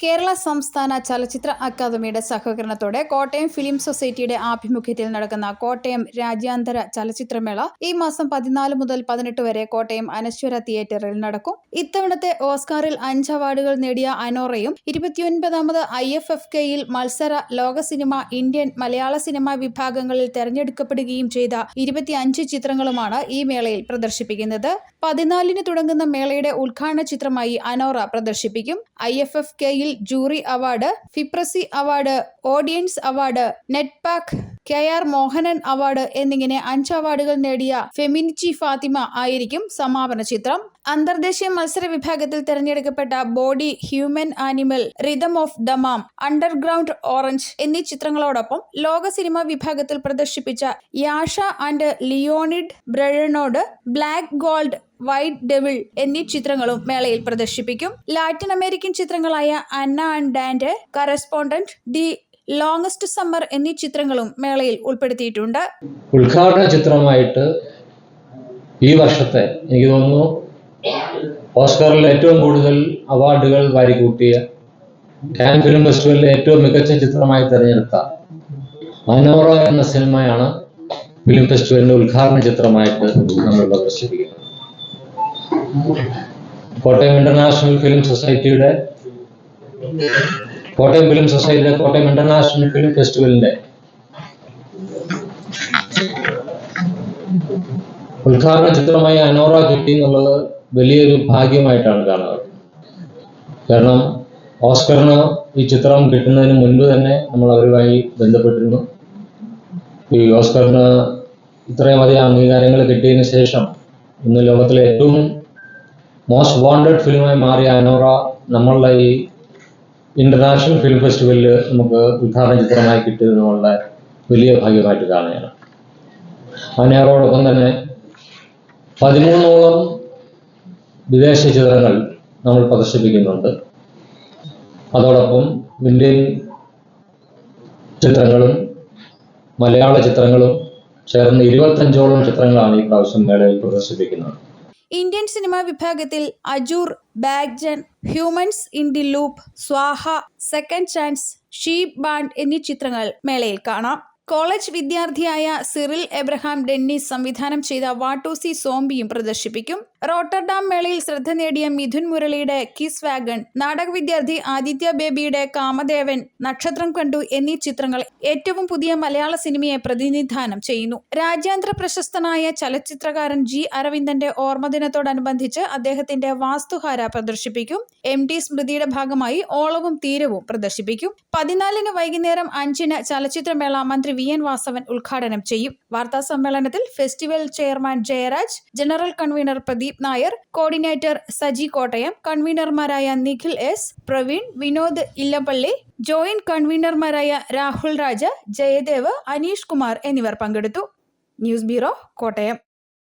കേരള സംസ്ഥാന ചലച്ചിത്ര അക്കാദമിയുടെ സഹകരണത്തോടെ കോട്ടയം ഫിലിം സൊസൈറ്റിയുടെ ആഭിമുഖ്യത്തിൽ നടക്കുന്ന കോട്ടയം രാജ്യാന്തര ചലച്ചിത്രമേള ഈ മാസം പതിനാല് മുതൽ പതിനെട്ട് വരെ കോട്ടയം അനശ്വര തിയേറ്ററിൽ നടക്കും. ഇത്തവണത്തെ ഓസ്കാറിൽ അഞ്ച് അവാർഡുകൾ നേടിയ അനോറയും ഇരുപത്തിയൊൻപതാമത് ഐ എഫ് എഫ് കെയിൽ മത്സര ലോക സിനിമ ഇന്ത്യൻ മലയാള സിനിമ വിഭാഗങ്ങളിൽ തെരഞ്ഞെടുക്കപ്പെടുകയും ചെയ്ത ഇരുപത്തിയഞ്ച് ചിത്രങ്ങളുമാണ് ഈ മേളയിൽ പ്രദർശിപ്പിക്കുന്നത്. പതിനാലിന് തുടങ്ങുന്ന മേളയുടെ ഉദ്ഘാടന ചിത്രമായി അനോറ പ്രദർശിപ്പിക്കും. ഐ എഫ് എഫ് കെയിൽ jury award FIPRESCI award audience award NETPAC K R Mohanan award എന്നിങ്ങനെ അഞ്ച് അവാർഡുകൾ നേടിയ ഫെമിനിച്ചി ഫാത്തിമ ആയിരിക്കും സമാപന ചിത്രം. അന്തർദേശീയ മത്സര വിഭാഗത്തിൽ തെരഞ്ഞെടുക്കപ്പെട്ട body human animal rhythm of Dammam underground orange എന്നീ ചിത്രങ്ങളോടൊപ്പം ലോക സിനിമാ വിഭാഗത്തിൽ പ്രദർശിപ്പിച്ച Yasha and Leonid Brezhnev black gold white devil എന്നീ ചിത്രങ്ങളും മേളയിൽ പ്രദർശിപ്പിക്കും. ലാറ്റിൻ അമേരിക്കൻ ചിത്രങ്ങളായ അന്ന ആൻഡ് ഡാൻഡ് കറസ്പോണ്ടന്റ് ദി ലോങ്സ്റ്റ് സമ്മർ എന്നീ ചിത്രങ്ങളും മേളയിൽ ഉൾപ്പെടുത്തിയിട്ടുണ്ട്. ഉദ്ഘാടന ചിത്രമായിട്ട് ഈ വർഷത്തെ എനിക്ക് തോന്നുന്നു ഓസ്കാറിൽ ഏറ്റവും കൂടുതൽ അവാർഡുകൾ വാരിക്കൂട്ടിയ കാൻ ഫിലിം ഫെസ്റ്റിവലിലെ ഏറ്റവും മികച്ച ചിത്രമായി തിരഞ്ഞെടുത്ത മനോറ എന്ന സിനിമയാണ് ഫിലിം ഫെസ്റ്റിവലിന്റെ ഉദ്ഘാടന ചിത്രമായിട്ട് നമ്മൾ പ്രദർശിപ്പിക്കുന്നത് കോട്ടയം ഇന്റർനാഷണൽ ഫിലിം സൊസൈറ്റിയുടെ കോട്ടയം ഫിലിം സൊസൈറ്റിയിലെ കോട്ടയം ഇന്റർനാഷണൽ ഫിലിം ഫെസ്റ്റിവലിന്റെ ഉദ്ഘാടന ചിത്രമായ അനോറ കിട്ടി എന്നുള്ളത് വലിയൊരു ഭാഗ്യമായിട്ടാണ് കാണുന്നത്. കാരണം ഓസ്കറിന് ഈ ചിത്രം കിട്ടുന്നതിന് മുൻപ് തന്നെ നമ്മൾ അവരുമായി ബന്ധപ്പെട്ടിരുന്നു. ഈ ഓസ്കറിന് ഇത്രയും അധികം അംഗീകാരങ്ങൾ കിട്ടിയതിന് ശേഷം ഇന്ന് ലോകത്തിലെ ഏറ്റവും മോസ്റ്റ് വാണ്ടഡ് ഫിലിമായി മാറിയ അനോറ നമ്മളുടെ ഈ ഇന്റർനാഷണൽ ഫിലിം ഫെസ്റ്റിവലിൽ നമുക്ക് ഉദ്ഘാടന ചിത്രമായി കിട്ടിയത് നമ്മളുടെ വലിയ ഭാഗ്യമായിട്ട് കാണുകയാണ്. അതിനേറോടൊപ്പം തന്നെ പതിമൂന്നോളം വിദേശ ചിത്രങ്ങൾ നമ്മൾ പ്രദർശിപ്പിക്കുന്നുണ്ട്. അതോടൊപ്പം ഇന്ത്യൻ ചിത്രങ്ങളും മലയാള ചിത്രങ്ങളും ചേർന്ന് ഇരുപത്തഞ്ചോളം ചിത്രങ്ങളാണ് ഈ പ്രാവശ്യം മേളയിൽ പ്രദർശിപ്പിക്കുന്നത്. ഇന്ത്യൻ സിനിമാ വിഭാഗത്തിൽ Ajoor Baghjan humans in the loop Swaha second chance sheep band എന്നീ ചിത്രങ്ങൾ മേളയിൽ കാണാം. കോളേജ് വിദ്യാർത്ഥിയായ സിറിൽ എബ്രഹാം ഡെന്നിസ് സംവിധാനം ചെയ്ത വാട്ടോസി സോംബിയും പ്രദർശിപ്പിക്കും. റോട്ടർഡാം മേളയിൽ ശ്രദ്ധ നേടിയ മിഥുൻ മുരളിയുടെ കിസ് വാഗൺ നാടക വിദ്യാർത്ഥി ആദിത്യ ബേബിയുടെ കാമദേവൻ നക്ഷത്രം കണ്ടു എന്നീ ചിത്രങ്ങൾ ഏറ്റവും പുതിയ മലയാള സിനിമയെ പ്രതിനിധാനം ചെയ്യുന്നു. രാജ്യാന്തര പ്രശസ്തനായ ചലച്ചിത്രകാരൻ ജി അരവിന്ദന്റെ ഓർമ്മദിനത്തോടനുബന്ധിച്ച് അദ്ദേഹത്തിന്റെ വാസ്തുഹാര പ്രദർശിപ്പിക്കും. എം ടി സ്മൃതിയുടെ ഭാഗമായി ഓളവും തീരവും പ്രദർശിപ്പിക്കും. പതിനാലിന് വൈകുന്നേരം അഞ്ചിന് ചലച്ചിത്രമേള മന്ത്രി വി എൻ വാസവൻ ഉദ്ഘാടനം ചെയ്യും. വാർത്താ സമ്മേളനത്തിൽ festival chairman Jayaraj general convener Pradeep Nair coordinator Saji Kottayam കൺവീനർമാരായ Nikhil S Praveen Vinod Illappally joint കൺവീനർമാരായ രാഹുൽ രാജ ജയദേവ് അനീഷ് കുമാർ എന്നിവർ പങ്കെടുത്തു. News bureau Kottayam.